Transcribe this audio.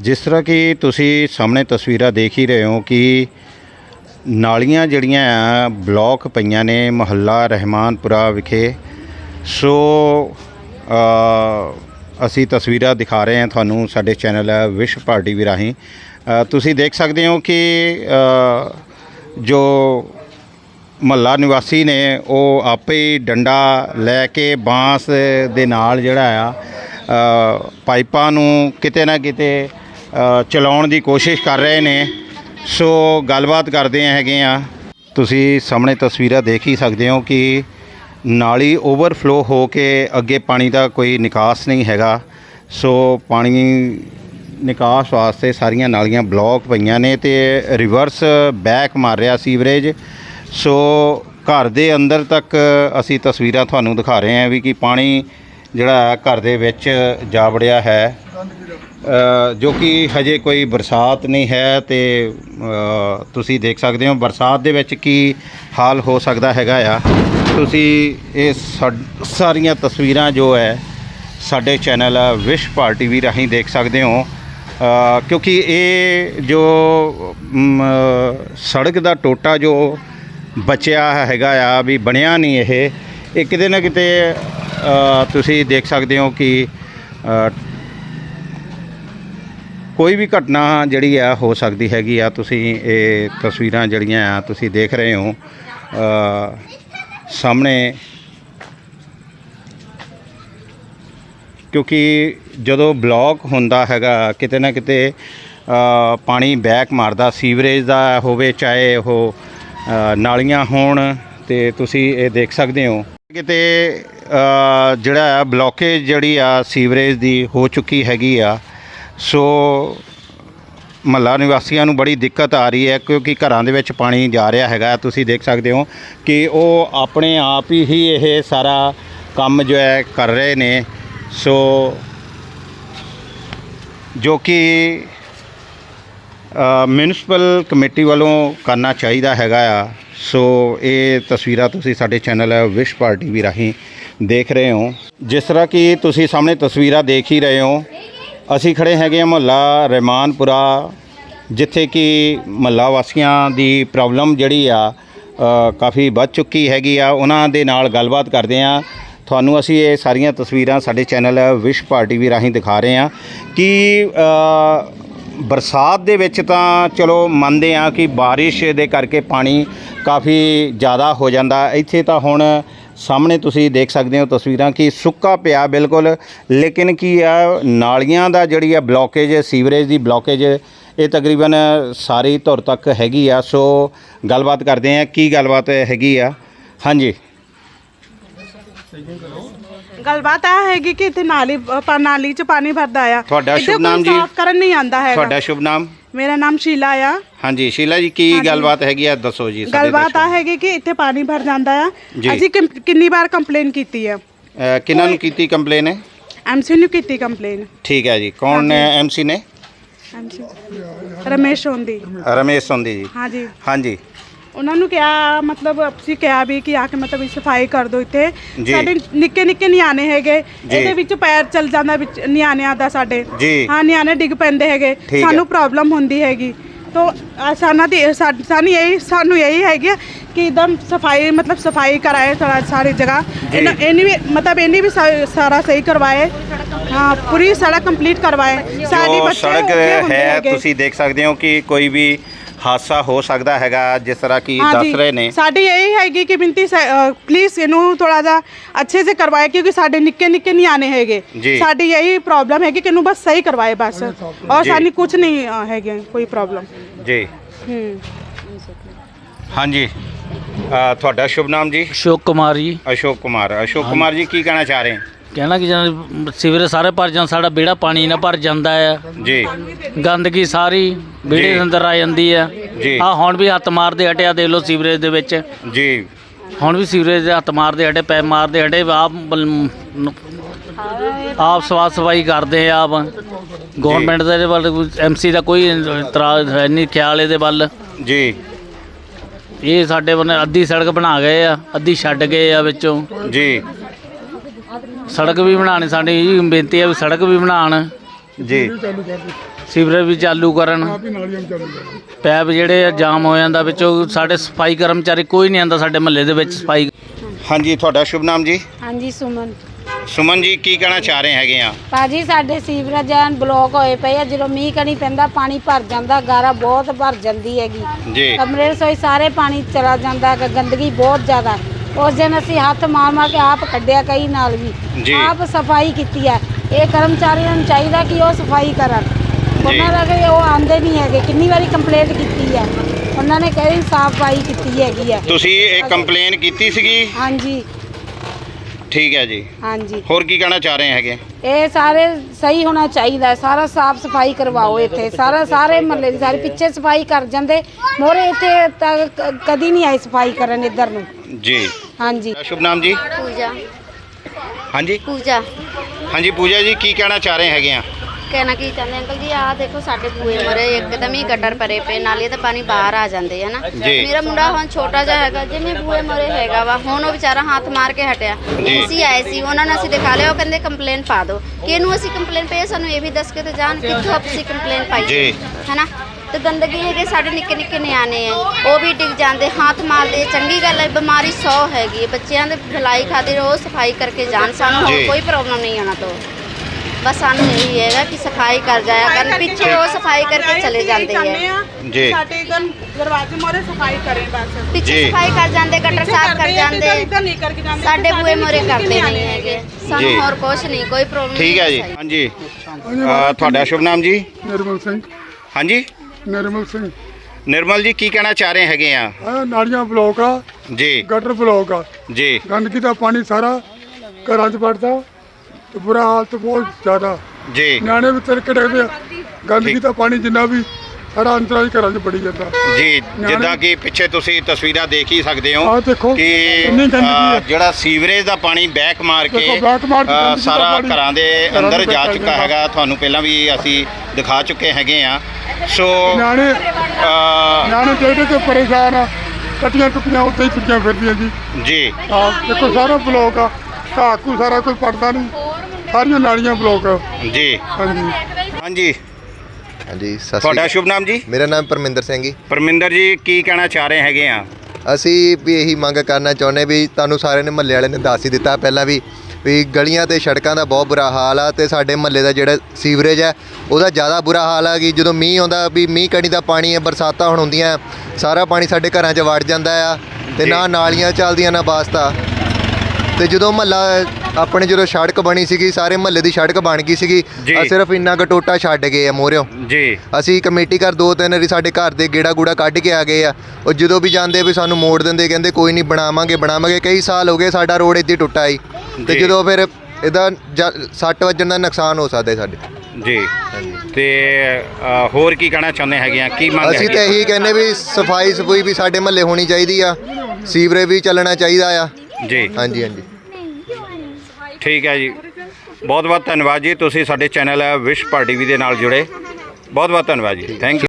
ਜਿਸ ਤਰ੍ਹਾਂ ਕਿ ਤੁਸੀਂ ਸਾਹਮਣੇ ਤਸਵੀਰਾਂ ਦੇਖ ਹੀ ਰਹੇ ਹੋ ਕਿ ਨਾਲੀਆਂ ਜਿਹੜੀਆਂ ਆ, ਬਲੌਕ ਪਈਆਂ ਨੇ ਮੁਹੱਲਾ ਰਹਿਮਾਨਪੁਰਾ ਵਿਖੇ। ਸੋ ਅਸੀਂ ਤਸਵੀਰਾਂ ਦਿਖਾ ਰਹੇ ਹਾਂ ਤੁਹਾਨੂੰ, ਸਾਡੇ ਚੈਨਲ ਵਿਸ਼ਵ ਪਾਰਟੀ ਵੀ ਰਾਹੀਂ। ਤੁਸੀਂ ਦੇਖ ਸਕਦੇ ਹੋ ਕਿ ਜੋ ਮਹੱਲਾ ਨਿਵਾਸੀ ਨੇ, ਉਹ ਆਪੇ ਡੰਡਾ ਲੈ ਕੇ ਬਾਂਸ ਦੇ ਨਾਲ ਜਿਹੜਾ ਆ ਪਾਈਪਾਂ ਨੂੰ ਕਿਤੇ ਨਾ ਕਿਤੇ ਚਲਾਉਣ ਦੀ ਕੋਸ਼ਿਸ਼ ਕਰ ਰਹੇ ਨੇ। ਸੋ ਗੱਲਬਾਤ ਕਰਦੇ ਹੈਗੇ ਆ ਤੁਸੀਂ ਸਾਹਮਣੇ ਤਸਵੀਰਾਂ ਦੇਖ ਹੀ ਸਕਦੇ ਹੋ ਕਿ ਨਾਲੀ ਓਵਰਫਲੋ ਹੋ ਕੇ ਅੱਗੇ ਪਾਣੀ ਦਾ ਕੋਈ ਨਿਕਾਸ ਨਹੀਂ ਹੈਗਾ। ਸੋ ਪਾਣੀ ਨਿਕਾਸ ਵਾਸਤੇ ਸਾਰੀਆਂ ਨਾਲੀਆਂ ਬਲੌਕ ਪਈਆਂ ਨੇ ਤੇ ਰਿਵਰਸ ਬੈਕ ਮਾਰ ਰਿਹਾ ਸੀਵਰੇਜ। ਸੋ ਘਰ ਦੇ ਅੰਦਰ ਤੱਕ ਅਸੀਂ ਤਸਵੀਰਾਂ ਤੁਹਾਨੂੰ ਦਿਖਾ ਰਹੇ ਹਾਂ ਵੀ ਕਿ ਪਾਣੀ ਜਿਹੜਾ ਘਰ ਦੇ ਵਿੱਚ ਜਾ ਵੜਿਆ ਹੈ। ਜੋ ਕਿ ਹਜੇ ਕੋਈ ਬਰਸਾਤ ਨਹੀਂ ਹੈ ਤੇ ਤੁਸੀਂ ਦੇਖ ਸਕਦੇ ਹੋ ਬਰਸਾਤ ਦੇ ਵਿੱਚ ਕੀ ਹਾਲ ਹੋ ਸਕਦਾ ਹੈਗਾ ਆ। ਤੁਸੀਂ ਇਹ ਸਾਰੀਆਂ ਤਸਵੀਰਾਂ ਜੋ ਹੈ, ਸਾਡੇ ਚੈਨਲ ਵਿਸ਼ ਪਾਰਟੀ ਵੀ ਰਾਹੀਂ ਦੇਖ ਸਕਦੇ ਹੋ। ਕਿਉਂਕਿ ਇਹ ਜੋ ਸੜਕ ਦਾ ਟੋਟਾ ਜੋ ਬਚਿਆ ਹੈਗਾ ਆ, ਵੀ ਬਣਿਆ ਨਹੀਂ ਇਹ ਇਹ ਕਿਤੇ ਨਾ ਕਿਤੇ ਤੁਸੀਂ ਦੇਖ ਸਕਦੇ ਹੋ ਕਿ ਕੋਈ ਵੀ ਘਟਨਾ ਜਿਹੜੀ ਆ ਹੋ ਸਕਦੀ ਹੈਗੀ ਆ ਤੁਸੀਂ ਇਹ ਤਸਵੀਰਾਂ ਜਿਹੜੀਆਂ ਆ ਤੁਸੀਂ ਦੇਖ ਰਹੇ ਹੋ ਸਾਹਮਣੇ। ਕਿਉਂਕਿ ਜਦੋਂ ਬਲੌਕ ਹੁੰਦਾ ਹੈਗਾ ਕਿਤੇ ਨਾ ਕਿਤੇ ਪਾਣੀ ਬੈਕ ਮਾਰਦਾ ਸੀਵਰੇਜ ਦਾ ਹੋਵੇ ਚਾਹੇ ਉਹ ਨਾਲੀਆਂ ਹੋਣ ਤੇ ਤੁਸੀਂ ਇਹ ਦੇਖ ਸਕਦੇ ਹੋ। ਕਿਤੇ ਅ, ਜਿਹੜਾ ਆ ਬਲੌਕੇਜ ਜਿਹੜੀ ਆ ਸੀਵਰੇਜ ਦੀ ਹੋ ਚੁੱਕੀ ਹੈਗੀ ਆ ਸੋ ਮਹੱਲਾ ਨਿਵਾਸੀਆਂ ਨੂੰ ਬੜੀ ਦਿੱਕਤ ਆ ਰਹੀ ਹੈ ਕਿਉਂਕਿ ਘਰਾਂ ਦੇ ਵਿੱਚ ਪਾਣੀ ਜਾ ਰਿਹਾ ਹੈਗਾ। ਤੁਸੀਂ ਦੇਖ ਸਕਦੇ ਹੋ ਕਿ ਉਹ ਆਪਣੇ ਆਪ ਹੀ ਇਹ ਸਾਰਾ ਕੰਮ ਜੋ ਹੈ ਕਰ ਰਹੇ ਨੇ। ਸੋ ਜੋ ਕਿ ਮਿਊਨਿਸਪਲ ਕਮੇਟੀ ਵੱਲੋਂ ਕਰਨਾ ਚਾਹੀਦਾ ਹੈਗਾ ਆ। ਸੋ ਇਹ ਤਸਵੀਰਾਂ ਤੁਸੀਂ ਸਾਡੇ ਚੈਨਲ ਵਿਸ਼ ਪਾਰਟੀ ਵੀ ਰਾਹੀਂ ਦੇਖ ਰਹੇ ਹੋ। ਜਿਸ ਤਰ੍ਹਾਂ ਕਿ ਤੁਸੀਂ ਸਾਹਮਣੇ ਤਸਵੀਰਾਂ ਦੇਖ ਹੀ ਰਹੇ ਹੋ ਅਸੀਂ ਖੜੇ ਹੈਗੇ ਆ ਮੁਹੱਲਾ ਰਹਿਮਾਨਪੁਰਾ, ਜਿੱਥੇ ਕਿ ਮੁਹੱਲਾ ਵਾਸੀਆਂ ਦੀ ਪ੍ਰੋਬਲਮ ਜਿਹੜੀ ਆ ਕਾਫੀ ਵੱਧ ਚੁੱਕੀ ਹੈਗੀ ਆ। ਉਹਨਾਂ ਦੇ ਨਾਲ ਗੱਲਬਾਤ ਕਰਦੇ ਆ ਤੁਹਾਨੂੰ ਅਸੀਂ ਇਹ ਸਾਰੀਆਂ ਤਸਵੀਰਾਂ ਸਾਡੇ ਚੈਨਲ ਵਿਸ਼ ਪਾਰਟੀ ਵੀ ਰਾਹੀਂ ਦਿਖਾ ਰਹੇ ਆ ਕਿ ਬਰਸਾਤ ਦੇ ਵਿੱਚ ਤਾਂ ਚਲੋ ਮੰਨਦੇ ਆ ਕਿ ਬਾਰਿਸ਼ ਦੇ ਕਰਕੇ ਪਾਣੀ ਕਾਫੀ ਜ਼ਿਆਦਾ ਹੋ ਜਾਂਦਾ। ਇੱਥੇ ਤਾਂ ਹੁਣ ਸਾਹਮਣੇ ਤੁਸੀਂ ਦੇਖ ਸਕਦੇ ਹੋ ਤਸਵੀਰਾਂ ਕਿ ਸੁੱਕਾ ਪਿਆ ਬਿਲਕੁਲ ਲੇਕਿਨ ਕੀ ਆ ਨਾਲੀਆਂ ਦਾ ਜਿਹੜੀ ਆ ਬਲੌਕੇਜ ਸੀਵਰੇਜ ਦੀ ਬਲੌਕੇਜ ਇਹ ਤਕਰੀਬਨ ਸਾਰੀ ਧੁਰ ਤੱਕ ਹੈਗੀ ਆ। ਸੋ ਗੱਲਬਾਤ ਕਰਦੇ ਆ ਕੀ ਗੱਲਬਾਤ ਹੈਗੀ ਆ? ਹਾਂਜੀ। ਗੱਲਬਾਤ ਆ ਹੈਗੀ ਕਿ ਇੱਥੇ ਨਾਲੀ ਪਾ ਨਾਲੀ ਚ ਪਾਣੀ ਭਰਦਾ ਆ। ਤੁਹਾਡਾ ਸ਼ੁਭ ਨਾਮ ਜੀ? ਸਾਫ਼ ਕਰਨ ਨਹੀਂ ਆਂਦਾ ਹੈਗਾ। ਤੁਹਾਡਾ ਸ਼ੁਭ ਨਾਮ? ਮੇਰਾ ਨਾਮ ਸ਼ੀਲਾ ਆ। ਹਾਂਜੀ ਸ਼ੀਲਾ ਜੀ ਕੀ ਗੱਲਬਾਤ ਹੈਗੀ ਆ? ਦੱਸੋ ਜੀ ਗੱਲਬਾਤ ਆ ਹੈਗੀ ਕਿ ਇੱਥੇ ਪਾਣੀ ਭਰ ਜਾਂਦਾ ਆ। ਅਸੀਂ ਕਿੰਨ- ਵਾਰ ਕੰਪਲੇਨ ਕੀਤੀ ਆ? ਕਿਹਨਾਂ ਨੂੰ ਕੀਤੀ ਕੰਪਲੇਨ ਹੈ ਐਮਸੀ ਨੂੰ ਕੀਤੀ ਕੰਪਲੇਨ ਠੀਕ ਹੈ ਜੀ। ਕੌਣ ਨੇ ਐਮਸੀ ਨੇ? ਐਮਸੀ ਰਮੇਸ਼ ਹੁੰਦੀ ਰਮੇਸ਼ ਸੰਧੀ ਜੀ। ਹਾਂਜੀ। ਹਾਂਜੀ। ਉਹਨਾਂ ਨੂੰ ਕਿਹਾ ਮਤਲਬ ਅਸੀਂ ਕਿਹਾ ਵੀ ਕਿ ਆ ਕੇ ਮਤਲਬ ਸਫ਼ਾਈ ਕਰ ਦਿਓ ਇੱਥੇ ਜੀ। ਸਾਡੇ ਨਿੱਕੇ ਨਿੱਕੇ ਨਿਆਣੇ ਹੈਗੇ। ਇਹਦੇ ਵਿੱਚ ਪੈਰ ਚਲ ਜਾਂਦਾ ਵਿੱਚ ਨਿਆਣਿਆਂ ਦਾ ਸਾਡੇ ਜੀ। ਹਾਂ ਨਿਆਣੇ ਡਿੱਗ ਪੈਂਦੇ ਹੈਗੇ ਹੈ। ਸਾਨੂੰ ਪ੍ਰੋਬਲਮ ਹੁੰਦੀ ਹੈਗੀ ਤੋ ਸਾਨਾ ਦੀ ਸਾ- ਸਾਨੂੰ ਇਹੀ ਸਾਨੂੰ ਇਹੀ ਹੈਗੀ ਆ ਕਿ ਇਦਮ ਸਫ਼ਾਈ ਮਤਲਬ ਸਫ਼ਾਈ ਕਰਾਏ ਥੋੜਾ ਸਾਰੀ ਜਗ੍ਹਾ ਇਹਨਾਂ ਇਹਨੀ ਵੀ ਮਤਲਬ ਇਹਨੀ ਵੀ ਸਾ- ਸਾਰਾ ਸਹੀ ਕਰਵਾਏ ਹਾਂ ਪੂਰੀ ਸੜਕ ਕੰਪਲੀਟ ਕਰਵਾਏ ਜੋ ਬੱਚੇ ਸੜਕ ਉੱਥੇ ਹੁੰਦੇ ਹੈ ਹੈਗੇ। ਤੁਸੀਂ ਦੇਖ ਸਕਦੇ ਹੋ ਕਿ ਕੋਈ ਵੀ ਹਾਦਸਾ ਹੋ ਸਕਦਾ ਹੈਗਾ ਜਿਸ ਤਰ੍ਹਾਂ ਕਿ हाँ ਦੱਸ ਰਹੇ ਨੇ। ਸਾਡੀ ਇਹ ਹੈਗੀ ਕਿ ਬਿੰਤੀ ਪਲੀਜ਼ ਇਹਨੂੰ ਥੋੜਾ ਜਿਹਾ ਅੱਛੇ ਸੇ ਕਰਵਾਏ ਕਿਉਂਕਿ ਸਾਡੇ ਨਿੱਕੇ ਨਿੱਕੇ ਨਿਆਣੇ ਹੈਗੇ। ਜੀ। ਸਾਡੀ ਇਹੀ ਪ੍ਰੋਬਲਮ ਹੈ ਕਿ ਇਹਨੂੰ ਬਸ ਸਹੀ ਕਰਵਾਏ ਬਸ। ਔਰ। ਸਾਨੂੰ ਕੁਝ ਨਹੀਂ ਹੈਗੇ ਕੋਈ ਪ੍ਰੋਬਲਮ ਜੀ। ਹੂੰ। ਹਾਂਜੀ। ਅ, ਤੁਹਾਡਾ ਸ਼ੁਭ ਨਾਮ ਜੀ? ਅਸ਼ੋਕ ਕੁਮਾਰ ਜੀ। ਅਸ਼ੋਕ ਕੁਮਾਰ। ਅਸ਼ੋਕ ਕੁਮਾਰ ਜੀ ਕੀ ਕਹਿਣਾ ਚਾਹ ਰਹੇ? ਹੈ ਕਹਿਣਾ ਕਿ ਜਦ ਸਿਵਰੇ ਸਾਰੇ ਭਰ ਜਾਣ ਸਾਡਾ ਬੇੜਾ ਪਾਣੀ ਨਾਲ ਭਰ ਜਾਂਦਾ ਹੈ ਜੀ। ਗੰਦਗੀ ਸਾਰੀ ਬੇੜੇ ਜੀ। ਦੇ ਅੰਦਰ ਆ ਜਾਂਦੀ ਹੈ ਜੀ। ਆ ਹੁਣ ਵੀ ਹੱਥ ਮਾਰਦੇ ਹਟਿਆ ਦੇਖ ਲਓ ਸੀਵਰੇਜ ਦੇ ਵਿੱਚ। ਜੀ। ਹੁਣ ਵੀ ਸੀਵਰੇਜ ਦੇ ਹੱਥ ਮਾਰਦੇ ਹਟੇ ਪੈ ਮਾਰਦੇ ਹਟੇ ਆਪ ਬਲ- ਆਪ ਸਵਾਸ ਸਫ਼ਾਈ ਕਰਦੇ ਆ ਆਪ। ਗਵਰਨਮੈਂਟ ਦੇ ਵੱਲ ਐਮਸੀ ਦਾ ਕੋਈ ਇਤਰਾਜ਼ ਹੈ ਨਹੀਂ ਖਿਆਲ ਇਹਦੇ ਵੱਲ। ਜੀ। ਇਹ ਸਾਡੇ ਬੰਨੇ ਅੱਧੀ ਸੜਕ ਬਣਾ ਗਏ ਆ ਅੱਧੀ ਛੱਡ ਗਏ ਆ ਵਿੱਚੋਂ। ਜੀ। ਸੜਕ ਵੀ ਬਣਾਉਣੀ ਸਾਡੀ ਜੀ ਬੇਨਤੀ ਹੈ ਵੀ ਸੜਕ ਵੀ ਬਣਾਉਣ। ਜੀ। ਸੀਵਰੇਜ ਵੀ ਚਾਲੂ ਕਰਨ। ਪੈਪ ਜਿਹੜੇ ਆ ਜਾਮ ਹੋ ਜਾਂਦਾ ਵਿੱਚੋਂ ਸਾਡੇ ਸਫ਼ਾਈ ਕਰਮਚਾਰੀ ਕੋਈ ਨਹੀਂ ਆਂਦਾ ਸਾਡੇ ਮਹੱਲੇ ਦੇ ਵਿੱਚ ਸਫ਼ਾਈ। ਹਾਂਜੀ ਤੁਹਾਡਾ ਸ਼ੁਭ ਨਾਮ ਜੀ? ਹਾਂਜੀ ਸੁਮਨ। ਸੁਮਨ ਜੀ ਕੀ ਕਹਿਣਾ ਚਾਹ ਰਹੇ ਹੈਗੇ ਆ? ਭਾਜੀ ਸਾਡੇ ਸੀਵਰੇਜ ਐਨ ਬਲੌਕ ਹੋਏ ਪਏ ਆ। ਜਦੋਂ ਮੀਂਹ ਕਣੀ ਪੈਂਦਾ ਪਾਣੀ ਭਰ ਜਾਂਦਾ ਗਾਰਾ ਬਹੁਤ ਭਰ ਜਾਂਦੀ ਹੈਗੀ। ਜੀ। ਕਮਰੇ ਰਸੋਈ ਸਾਰੇ ਪਾਣੀ ਚਲਾ ਜਾਂਦਾ ਗ- ਗੰਦਗੀ ਬਹੁਤ ਜ਼ਿਆਦਾ। ਉਸ ਦਿਨ ਅਸੀਂ ਹੱਥ ਮਾਰ ਮਾਰ ਕੇ ਆਪ ਕੱਢਿਆ ਕਈ ਨਾਲ ਜੀ। ਵੀ ਆਪ ਸਫ਼ਾਈ ਕੀਤੀ ਹੈ ਇਹ ਕਰਮਚਾਰੀਆਂ ਨੂੰ ਚਾਹੀਦਾ ਕਿ ਉਹ ਸਫ਼ਾਈ ਕਰਨ। ਉਹਨਾਂ ਦਾ ਕਿ ਉਹ ਆਂਦੇ ਨਹੀਂ ਹੈਗੇ। ਕਿੰਨੀ ਵਾਰੀ ਕੰਪਲੇਂਟ ਕੀਤੀ ਹੈ ਉਹਨਾਂ ਨੇ ਕਹੀ ਸਫ਼ਾਈ ਕੀਤੀ ਹੈਗੀ ਹੈ ਤੁਸੀਂ ਇਹ ਕੰਪਲੇਨ ਕੀਤੀ ਸੀਗੀ? ਹਾਂਜੀ। ਠੀਕ ਹੈ ਜੀ। ਹਾਂਜੀ। ਹੋਰ ਕੀ ਕਹਿਣਾ ਚਾਹ ਰਹੇ ਹੈਗੇ? ਇਹ ਸਾਰੇ ਸਹੀ ਹੋਣਾ ਚਾਹੀਦਾ ਹੈ। ਸਾਰਾ ਸਾਫ਼ ਸਫ਼ਾਈ ਕਰਵਾਓ ਇੱਥੇ। ਸਾਰਾ ਸਾਰੇ ਮਹੱਲੇ ਦੀ ਸਾਰੇ ਪਿੱਛੇ ਸਫ਼ਾਈ ਕਰ ਜਾਂਦੇ। ਮੋਰੇ ਇੱਥੇ ਤਾਂ ਕ- ਕਦੀ ਨਹੀਂ ਆਈ ਸਫ਼ਾਈ ਕਰਨ ਇੱਧਰ ਨੂੰ। ਜੀ। ਹਾਂਜੀ। ਸ਼ੁਭ ਨਾਮ ਜੀ? ਪੂਜਾ। ਹਾਂਜੀ? ਪੂਜਾ। ਹਾਂਜੀ ਪੂਜਾ ਜੀ ਕੀ ਕਹਿਣਾ ਚਾਹ ਰਹੇ ਹੈਗੇ ਆ? ਕਹਿਣਾ ਕੀ ਚਾਹੁੰਦੇ ਅੰਕਲ ਜੀ ਆਹ ਦੇਖੋ ਸਾਡੇ ਬੂਏ ਮਰੇ ਇੱਕਦਮ ਹੀ ਗਟਰ ਭਰੇ ਪਏ ਨਾਲੇ ਤਾਂ ਪਾਣੀ ਬਾਹਰ ਆ ਜਾਂਦੇ ਹੈ ਨਾ ਜੀ। ਮੇਰਾ ਮੁੰਡਾ ਹੁਣ ਛੋਟਾ ਜਿਹਾ ਹੈਗਾ ਜਿਵੇਂ ਬੂਏ ਮਰੇ ਹੈਗਾ ਵਾ ਹੁਣ ਉਹ ਵਿਚਾਰਾ ਹੱਥ ਮਾਰ ਕੇ ਹਟਿਆ ਜੀ। ਅਸੀਂ ਆਏ ਸੀ ਉਹਨਾਂ ਨੂੰ ਅਸੀਂ ਦਿਖਾ ਲਿਆ ਉਹ ਕਹਿੰਦੇ ਕੰਪਲੇਨ ਪਾ ਦਿਓ ਕਿ ਇਹਨੂੰ ਅਸੀਂ ਕੰਪਲੇਨ ਪਏ ਸਾਨੂੰ ਇਹ ਵੀ ਦੱਸ ਕੇ ਤੇ ਜਾਣ ਕਿੱਥੋਂ ਅਸੀਂ ਕੰਪਲੇਨ ਪਾਈਏ ਜੀ। ਹੈਨਾ ਤੇ ਗੰਦਗੀ ਹੈਗੇ ਸਾਡੇ ਨਿੱਕੇ ਨਿੱਕੇ ਨਿਆਣੇ ਆ ਉਹ ਵੀ ਡਿੱਗ ਜਾਂਦੇ ਹੱਥ ਮਾਰਦੇ ਚੰਗੀ ਗੱਲ ਹੈ ਬਿਮਾਰੀ 100 ਹੈਗੀ ਹੈ ਬੱਚਿਆਂ ਦੇ ਭਲਾਈ ਖਾतिर ਉਹ ਸਫ਼ਾਈ ਕਰਕੇ ਜਾਣ ਸਾਨੂੰ ਹੋਰ ਜੀ। ਕੋਈ ਪ੍ਰੋਬਲਮ ਨਹੀਂ ਆਣਾ ਤੋਂ ਬਸ ਸਾਨੂੰ ਇਹੀ ਹੈਗਾ ਕਿ ਸਫ਼ਾਈ ਕਰ ਜਾਇਆ ਕਰਨ ਪਿੱਛੇ ਉਹ ਸਫ਼ਾਈ ਕਰਕੇ ਚਲੇ ਜਾਂਦੇ ਹੈ ਜੀ। ਸਾਡੇ ਇਧਰ ਦਰਵਾਜ਼ੇ ਮੋਰੇ ਸਫ਼ਾਈ ਕਰੇ ਬਸ। ਪਿੱਛੇ ਜੀ। ਸਫ਼ਾਈ ਕਰ ਜਾਂਦੇ ਗਟਰ ਸਾਫ਼ ਕਰ ਜਾਂਦੇ। ਇਧਰ ਨਹੀਂ ਕਰਕੇ ਜਾਂਦੇ ਸਾਡੇ ਬੂਏ ਮੋਰੇ ਕਰਦੇ ਨਹੀਂ ਹੈਗੇ। ਜੀ। ਸਾਨੂੰ ਹੋਰ ਕੁਝ ਨਹੀਂ ਕੋਈ ਪ੍ਰੋਬਲਮ ਠੀਕ ਹੈ ਜੀ। ਹਾਂਜੀ। ਅ, ਤੁਹਾਡਾ ਸ਼ੁਭ ਨਾਮ ਜੀ? ਨਿਰਮਲ ਸਿੰਘ। ਹਾਂਜੀ? ਨਿਰਮਲ ਸਿੰਘ। ਨਿਰਮਲ ਜੀ ਕੀ ਕਹਿਣਾ ਚਾਹ ਰਹੇ ਹੈਗੇ ਆ? ਆ ਨਾਲੀਆਂ ਬਲੌਕ ਆ। ਜੀ। ਗਟਰ ਬਲੌਕ ਆ। ਜੀ। ਗੰਦਗੀ ਦਾ ਪਾਣੀ ਸਾਰਾ ਘਰਾਂ 'ਚ ਵੜਦਾ। ਤੇ ਬੁਰਾ ਹਾਲ ਤੇ ਬਹੁਤ ਜ਼ਿਆਦਾ। ਜੀ। ਨਿਆਣੇ ਵੀ ਤਿਲਕ ਡਿੱਗਦੇ ਆ? ਗੰਦਗੀ ਦਾ ਪਾਣੀ ਜਿੰਨਾ ਵੀ ਸਾਰਾ ਅੰਦਰਾਂ ਹੀ ਘਰਾਂ 'ਚ ਵੜੀ ਜਾਂਦਾ। ਜੀ ਜਿੱਦਾਂ ਕਿ ਪਿੱਛੇ ਤੁਸੀਂ ਤਸਵੀਰਾਂ ਦੇਖ ਹੀ ਸਕਦੇ ਹੋ ਕਿ। ਜਿਹੜਾ ਸੀਵਰੇਜ ਦਾ ਪਾਣੀ ਬੈਕ ਮਾਰ ਕੇ ਸਾਰਾ ਘਰਾਂ ਦੇ ਅੰਦਰ ਜਾ ਚੁੱਕਾ। ਹੈਗਾ। ਤੁਹਾਨੂੰ ਪਹਿਲਾਂ ਵੀ ਅਸੀਂ ਦਿਖਾ ਚੁੱਕੇ ਹੈਗੇ ਆ। ਸੋ ਨਿਆਣੇ ਨਿਆਣੇ ਜਿਹੜੇ ਕੇ ਪਰੇਸ਼ਾਨ ਆ ਕੱਟੀਆਂ ਟੁੱਟੀਆਂ ਉੱਤੇ ਹੀ ਫਿਰਦੀਆਂ ਫਿਰਦੀਆਂ ਜੀ। ਜੀ। ਦੇਖੋ ਸਾਰਾ ਬਲੌਕ ਆ। ਘਾਕੂ ਸਾਰਾ ਕੋਈ ਪੜਦਾ ਨਹੀਂ ਸਾਰੀਆਂ ਨਾਲੀਆਂ ਬਲੌਕ ਆ ਜੀ। ਹਾਂਜੀ। ਹਾਂਜੀ। ਹਾਂਜੀ ਸਤਿ ਸ਼੍ਰੀ ਤੁਹਾਡਾ ਅਕਾਲ। ਸ਼ੁਭ ਨਾਮ ਜੀ? ਮੇਰਾ ਨਾਮ ਪਰਮਿੰਦਰ ਸਿੰਘ ਜੀ। ਪਰਮਿੰਦਰ ਜੀ ਕੀ ਕਹਿਣਾ ਚਾਹ ਰਹੇ ਹੈਗੇ ਆ? ਅਸੀਂ ਵੀ ਇਹੀ ਮੰਗ ਕਰਨਾ ਚਾਹੁੰਦੇ ਵੀ ਤੁਹਾਨੂੰ ਸਾਰਿਆਂ ਨੇ ਮਹੱਲੇ ਵਾਲਿਆਂ ਨੇ ਦੱਸ ਹੀ ਦਿੱਤਾ ਪਹਿਲਾਂ ਵੀ ਵੀ ਗਲੀਆਂ ਤੇ ਸੜਕਾਂ ਦਾ ਬਹੁਤ ਬੁਰਾ ਹਾਲ ਆ ਤੇ ਸਾਡੇ ਮਹੱਲੇ ਦਾ ਜਿਹੜਾ ਸੀਵਰੇਜ ਹੈ ਉਹਦਾ ਜ਼ਿਆਦਾ ਬੁਰਾ ਹਾਲ ਆ ਕਿ ਜਦੋਂ ਮੀਂਹ ਆਉਂਦਾ ਵੀ ਮੀਂਹ ਕਣੀ ਦਾ ਪਾਣੀ ਹੈ ਬਰਸਾਤਾਂ ਹੁਣ ਹੁੰਦੀਆਂ ਸਾਰਾ ਪਾਣੀ ਸਾਡੇ ਘਰਾਂ 'ਚ ਵੜ ਜਾਂਦਾ ਆ ਤੇ। ਨਾ ਨਾਲੀਆਂ ਚੱਲਦੀਆਂ ਨਾ ਵਾਸਤਾ ਤੇ ਜਦੋਂ ਮਹੱਲਾ ਆਪਣੇ ਜਦੋਂ ਸੜਕ ਬਣੀ ਸੀਗੀ ਸਾਰੇ ਮਹੱਲੇ ਦੀ ਸੜਕ ਬਣ ਗਈ ਸੀਗੀ ਜੀ। ਆ ਸਿਰਫ ਇੰਨਾ ਕੁ ਟੋਟਾ ਛੱਡ ਗਏ ਆ ਮੋਰਿਓ। ਜੀ। ਅਸੀਂ ਕਮੇਟੀ ਘਰ ਦੋ ਤਿੰਨ ਵਾਰੀ ਸਾਡੇ ਘਰ ਦੇ ਗੇੜਾ ਗੂੜਾ ਕੱਢ ਕੇ ਆ ਗਏ ਆ। ਉਹ ਜਦੋਂ ਵੀ ਜਾਂਦੇ ਵੀ ਸਾਨੂੰ ਮੋੜ ਦਿੰਦੇ ਕਹਿੰਦੇ ਕੋਈ ਨਹੀਂ ਬਣਾਵਾਂਗੇ ਬਣਾਵਾਂਗੇ। ਕਈ ਸਾਲ ਹੋ ਗਏ ਸਾਡਾ ਰੋਡ ਇੱਥੇ ਟੁੱਟਾ ਹੀ ਤੇ ਜੀ। ਜਦੋਂ ਫਿਰ ਇਹਦਾ ਜ- ਸੱਟ ਵੱਜਣ ਦਾ ਨੁਕਸਾਨ ਹੋ ਸਕਦਾ ਸਾਡੇ। ਜੀ। ਤੇ ਅ, ਹੋਰ ਕੀ ਕਹਿਣਾ ਚਾਹੁੰਦੇ ਹੈਗੇ ਆ? ਕੀ ਮੰਗ ਅਸੀਂ ਹੈਗੀ? ਤਾਂ ਇਹੀ ਕਹਿੰਦੇ ਵੀ ਸਫ਼ਾਈ ਸਫੂਈ ਵੀ ਸਾਡੇ ਮਹੱਲੇ ਹੋਣੀ ਚਾਹੀਦੀ ਆ। ਸੀਵਰੇਜ ਵੀ ਚੱਲਣਾ ਚਾਹੀਦਾ ਆ। ਜੀ। ਹਾਂਜੀ ਹਾਂਜੀ। ਠੀਕ ਹੈ ਜੀ। ਬਹੁਤ ਬਹੁਤ ਧੰਨਵਾਦ ਜੀ। ਤੁਸੀਂ ਸਾਡੇ ਚੈਨਲ ਹੈ ਵਿਸ਼ ਪਾਰਟੀ ਵੀ ਦੇ ਨਾਲ ਜੁੜੇ। ਬਹੁਤ ਬਹੁਤ ਧੰਨਵਾਦ ਜੀ। Thank you